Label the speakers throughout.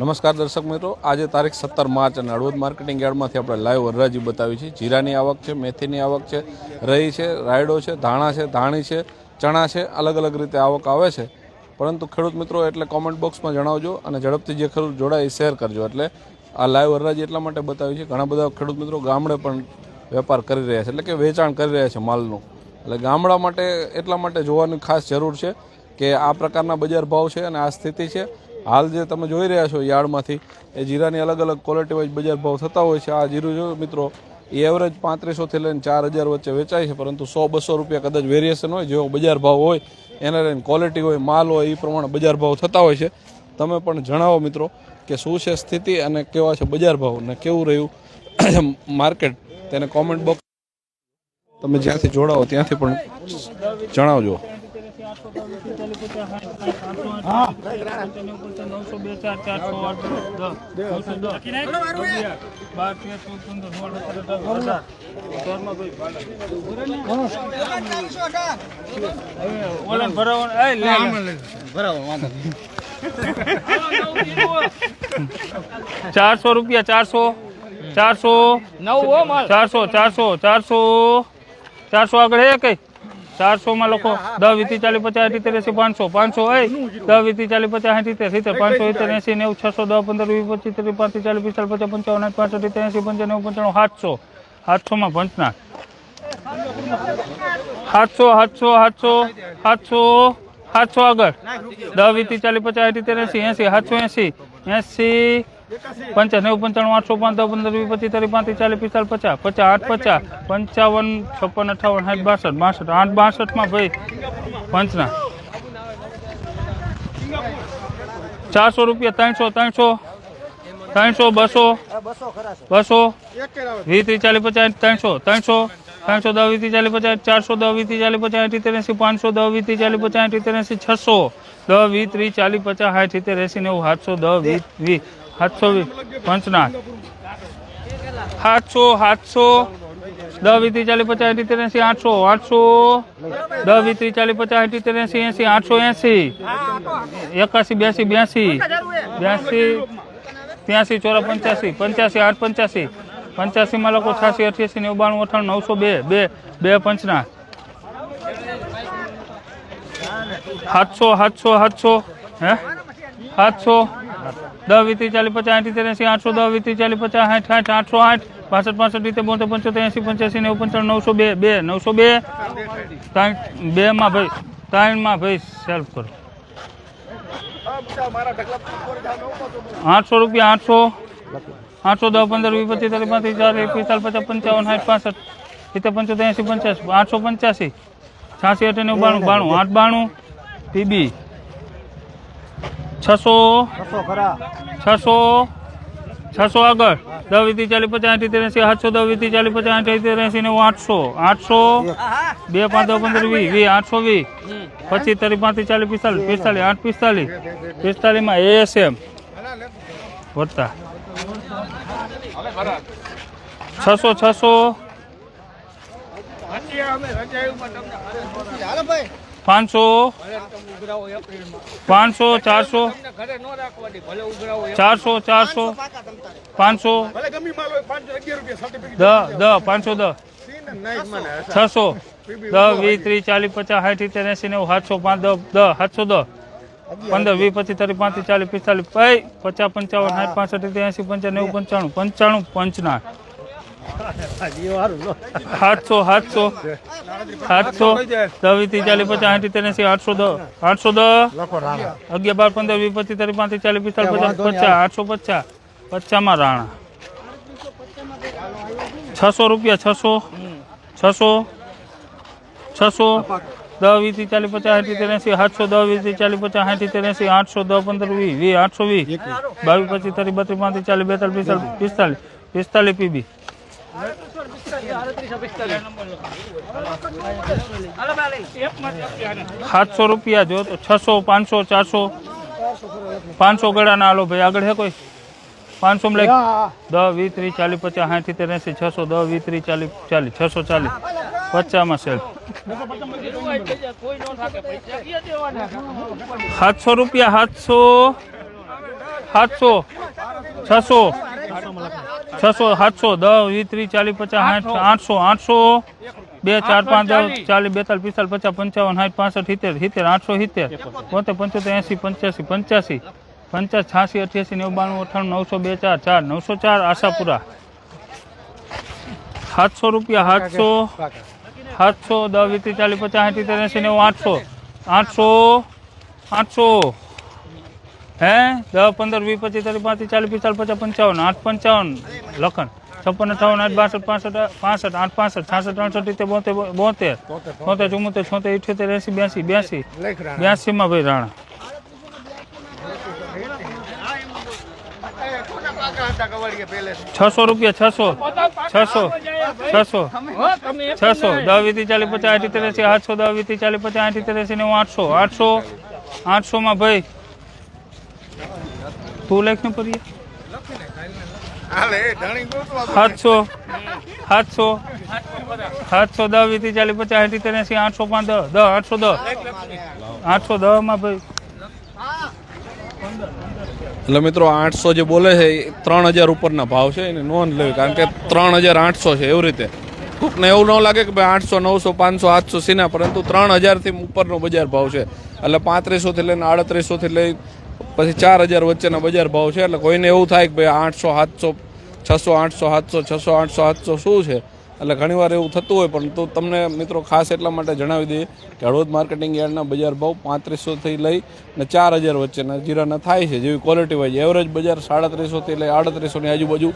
Speaker 1: નમસ્કાર દર્શક મિત્રો. આજે તારીખ સત્તર માર્ચ અને હળવદ માર્કેટિંગ યાર્ડમાંથી આપણે લાઈવ વરરાજી બતાવી છે. જીરાની આવક છે, મેથીની આવક છે, રહી છે, રાયડો છે, ધાણા છે, ધાણી છે, ચણા છે, અલગ અલગ રીતે આવક આવે છે. પરંતુ ખેડૂત મિત્રો, એટલે કોમેન્ટ બોક્સમાં જણાવજો અને ઝડપથી જે ખેડૂત જોડાય એ શેર કરજો. એટલે આ લાઈવ વરરાજી એટલા માટે બતાવી છે, ઘણા બધા ખેડૂત મિત્રો ગામડે પણ વેપાર કરી રહ્યા છે, એટલે કે વેચાણ કરી રહ્યા છે માલનું. એટલે ગામડા માટે એટલા માટે જોવાની ખાસ જરૂર છે કે આ પ્રકારના બજાર ભાવ છે અને આ સ્થિતિ છે. હાલ જે તમે જોઈ રહ્યા છો યાર્ડમાંથી, એ જીરાની અલગ અલગ ક્વોલિટી વાઇઝ બજાર ભાવ થતા હોય છે. આ જીરું જો મિત્રો, એ એવરેજ પાંત્રીસોથી લઈને ચાર હજાર વચ્ચે વેચાય છે, પરંતુ સો બસો રૂપિયા કદાચ વેરિએશન હોય, જેવો બજાર ભાવ હોય, એને લઈને ક્વોલિટી હોય, માલ હોય એ પ્રમાણે બજાર ભાવ થતા હોય છે. તમે પણ જણાવો મિત્રો કે શું છે સ્થિતિ અને કેવા છે બજાર ભાવ ને કેવું રહ્યું? માર્કેટ, તેને કોમેન્ટ બોક્સ તમે જ્યાંથી જોડાવો ત્યાંથી પણ જણાવજો.
Speaker 2: બે ચાર ચારસો આઠ દસ નવસો એ ચારસો રૂપિયા, ચારસો ચારસો ચારસો ચારસો ચારસો ચારસો આગળ હે કઈ ચારસો માં લખો દસ વીતી ચાલી પચાસ એટી એસી પાંચસો પાંચસો એ. દસ વીતી ચાલી પચાસ સિત્તેર સિત્તેર પાંચસો ઇતેર એસી નેવું છસો દસ પંદર વીસ પચીસ ત્રીસ પાંત્રીસ ચાલીસ પિસ્તાલીસ પચાસ પંચાવન સાઠ પાસઠ સિત્તેર એસી પંચાણું પંચાણું સાતસો સાતસો. માં પંચના. સાતસો સાતસો સાતસો સાતસો સાતસો આગળ. દસ વીતી ચાલીસ પચાસ એટી એસી એસી સાતસો એસી એસી નેવું પંચાણું આઠસો પાંચ દસ પંદર વીસ પચીસ ત્રીસ પાંત્રીસ ચાલીસ પિસ્તાલીસ પચાસ પચાસ આઠ પચાસ પંચાવન છપ્પન અઠાવન સાઠ બાસઠ બાસઠ આઠ બાસઠમાં ભાઈ પંચના. ચારસો રૂપિયા ત્રણસો ત્રણસો ત્રણસો બસો બસો વીસ ત્રીસ ચાલીસ પચાસ ત્રણસો ત્રણસો ત્રણસો દસ વીસ ચાલીસ પચાસ ચારસો દસ વીસ ચાલીસ પચાસ એંઠી ત્રેસી પાંચસો દસ વીસ ચાલીસ પચાસ એંઠી ત્રેસી છસો દસ વીસ ત્રીસ ચાલીસ પચાસ સાઠ સિત્તેર એસી નેવું સાતસો દસ વીસ વીસ. સાતસો પંચનાથ. સાતસો સાતસો, દસ, વીસ ચાલી પચાસ એટી ત્રેસી, આઠસો આઠસો, દસ, વીસ ચાલી પચાસ એટી ત્રેસી, એસી, આઠસો, એસી, એકાસી, બ્યાસી બ્યાસી બ્યાસી, ત્યાંસી, ચોરા, પંચ્યાસી પંચ્યાસી, આઠ, પંચ્યાસી, પંચ્યાસીમાં લોકો છ્યાસી, અઠ્યાસી નેવું બાણું, અઠાણું, નવસો બે બે બે પંચના સાતસો સાતસો સાતસો, હે? સાતસો દસ, વીસ ચાલીસ, પચાસ આઠ ત્રેસી, આઠસો દસ, વીસ ચાલીસ, પચાસ આઠ સાઠ આઠસો આઠ પાસઠ પાસઠ રીતે બોતેર, પંચોતેર એસી પંચ્યાસી નેવું પંચાણું નવસો બે બે, નવસો બે. ત્રણ બેમાં ભાઈ ત્રણમાં ભાઈ સેલ્ફ કરો. આઠસો રૂપિયા, આઠસો. આઠસો દસ, પંદર, વીસ, પચીસ, ત્રીસ, પાંત્રીસ ચાલીસ પિસ્તાલીસ પચાસ પંચાવન, સાઠ, પાસઠ, સિત્તેર, પંચોતેર એસી પંચ્યાસી, આઠસો પંચ્યાસી, છ્યાસી અઠ્યાણું બાણું બાણું, આઠ, બાણું પીબી છસો છસો છસો આગળ. દસ વીતી ચાલીસ પચાસ આઠ ત્રેસી સાતસો દસ વીસ ચાલીસ પચાસ આઠ ત્રેસી નેવું આઠસો. આઠસો. બે પાંચ દસ પંદર વીસ. વીસ આઠસો વીસ. પચીસ તરી પાંત્રીસ ચાલીસ પિસ્તાલીસ. પિસ્તાલીસ આઠ પિસ્તાલીસ. પિસ્તાલીસમાં એસ એમ વધતા છસો છસો. પાંચસો પાંચસો ચારસો ચારસો ચારસો પાંચસો દ દ, પાંચસો દ. છસો. દ વીસ ત્રીસ ચાલીસ, પચાસ, સાઠ, સિત્તેર, એસી, નેવું, સાતસો, પાંચ, દ દ, સાતસો દ. પંદર, વીસ, પચીસ, ત્રીસ, પાંત્રીસ, ચાલીસ, પિસ્તાલીસ પચાસ, પંચાવન, સાઠ, પાસઠ એસી, પંચાવન, નેવું, પંચાણું પંચાણું પંચના સાતસો સાતસો સાતસો દસ ત્રીસ ચાલીસ પચાસ સાઠ સિત્તેર એસી આઠસો દ આઠસો દ અગિયાર બાર પંદર વીસ પચીસ ત્રીસ પાંત્રીસ ચાલીસ પિસ્તાલીસ પચાસ પચાસ આઠસો પચાસ પચાસમાં રાણા છસો રૂપિયા છસો છસો છસો દસ વીસથી ચાલીસ પચાસ સાઠ સિત્તેર એસી સાતસો દસ વીસથી ચાલીસ પચાસ સાઠ સિત્તેર એસી આઠસો દસ પંદર વીસ વીસ આઠસો વીસ બાવીસ પચીસ ત્રીસ બત્રીસ પાંત્રીસ ચાલીસ બેતાલીસ પિસ્તાલીસ પિસ્તાલીસ પિસ્તાલીસ પીબી સાતસો રૂપિયા જો તો છસો પાંચસો ચારસો પાંચસો ગળાના હાલો ભાઈ. આગળ છે કોઈ? પાંચસો માં લઈ દસ વીસ ત્રીસ ચાલીસ પચાસ સાઠ સિત્તેર એસી છસો દસ વીસ ત્રીસ ચાલીસ ચાલીસ છસો ચાલીસ. પચાસમાં સેલ્ફ સાતસો રૂપિયા સાતસો સાતસો છસો. છસો સાતસો દસ વીસ ત્રીસ ચાલીસ પચાસ સાઠ આઠસો. આઠસો બે ચાર પાંચ દસ ચાલીસ. બેતાલીસ પિસ્તાલીસ પચાસ પંચાવન સાઠ પાસઠ સિત્તેર સિત્તેર આઠસો સિત્તેર પોતે પંચોતેર એંસી પંચ્યાસી પંચ્યાસી પંચાસ છ્યાસી અઠ્યાસી નેવું બાણું અઠ્ઠાણું નવસો બે ચાર ચાર નવસો ચાર આશાપુરા. સાતસો રૂપિયા સાતસો સાતસો દસ વીસ ત્રીસ ચાલીસ પચાસ સાઠ સિત્તેર એંસી નેવું આઠસો આઠસો આઠસો હે? દસ પંદર વીસ પચીસ ત્રીસ પાંત્રીસ ચાલીસ પિસ્તાલીસ પચાસ પંચાવન આઠ પંચાવન લખન છપ્પન અઠાવન આઠ બાસઠ પાસઠ પાસઠ આઠ પાસઠ છાસઠ ત્રણસઠ રીતે બોતેર બોતેર. બોતેર ચુમ્મોતેર છોતેર ઇઠ્યોતેર એસી બ્યાસી બ્યાસી. બ્યાસીમાં ભાઈ રાણા. છસો રૂપિયા છસો છસો છસો છસો. દસ વીતી ચાલીસ પચાસ આઠી ત્રેસી આઠસો દસ વીતી ચાલીસ પચાસ આઠી ત્રેસી ને આઠસો આઠસો આઠસોમાં ભાઈ તું લેખ ને પડીએ સાતસો. સાતસો. સાતસો દસ, વીસ ચાલીસ, પચાસ
Speaker 1: એટલે મિત્રો આઠસો જે બોલે છે, એ ત્રણ હજાર ઉપરના ભાવ છે એની નોંધ લેવી, કારણ કે ત્રણ હજાર આઠસો છે એવી રીતે. કોકને એવું ન લાગે કે ભાઈ આઠસો, નવસો, પાંચસો, આઠસો સીના, પરંતુ ત્રણ હજારથી ઉપરનો બજાર ભાવ છે. એટલે પાંત્રીસોથી લઈને આડત્રીસોથી લઈ પછી ચાર હજાર વચ્ચેના બજાર ભાવ છે, એટલે કોઈને એવું થાય કે ભાઈ આઠસો, સાતસો, છસો, આઠસો, સાતસો, છસો, આઠસો, સાતસો શું છે? એટલે ઘણીવાર એવું થતું હોય પણ તો તમને મિત્રો ખાસ એટલા માટે જણાવી દઈએ કે હળવદ માર્કેટિંગ યાર્ડના બજાર ભાવ પાંત્રીસોથી લઈ ને ચાર હજાર વચ્ચેના જીરાના થાય છે, જેવી ક્વોલિટી વાઇઝ એવરેજ બજાર સાડત્રીસોથી લઈ આડત્રીસોની આજુબાજુ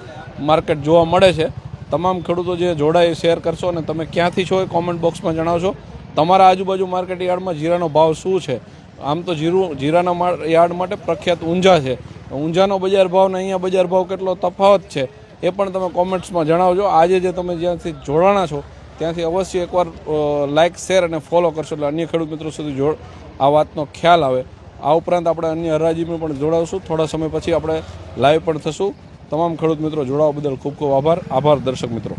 Speaker 1: માર્કેટ જોવા મળે છે. તમામ ખેડૂતો જે જોડાય શેર કરશો અને તમે ક્યાંથી છો એ કોમેન્ટ બોક્સમાં જણાવશો. તમારા આજુબાજુ માર્કેટ યાર્ડમાં જીરાનો ભાવ શું છે? આમ તો જીરું જીરાના યાર્ડ માટે પ્રખ્યાત ઊંઝા છે. ઊંઝાનો બજાર ભાવ ને અહીંયા બજાર ભાવ કેટલો તફાવત છે એ પણ તમે કોમેન્ટ્સમાં જણાવજો. આજે જે તમે જ્યાંથી જોડાણા છો, ત્યાંથી અવશ્ય એકવાર લાઇક શેર અને ફોલો કરશો એટલે અન્ય ખેડૂત મિત્રો સુધી જોડ આ વાતનો ખ્યાલ આવે. આ ઉપરાંત આપણે અન્ય હરાજીમાં પણ જોડાવશું. થોડા સમય પછી આપણે લાઈવ પણ થશું. તમામ ખેડૂત મિત્રો, જોડાવા બદલ ખૂબ ખૂબ આભાર. આભાર, દર્શક મિત્રો.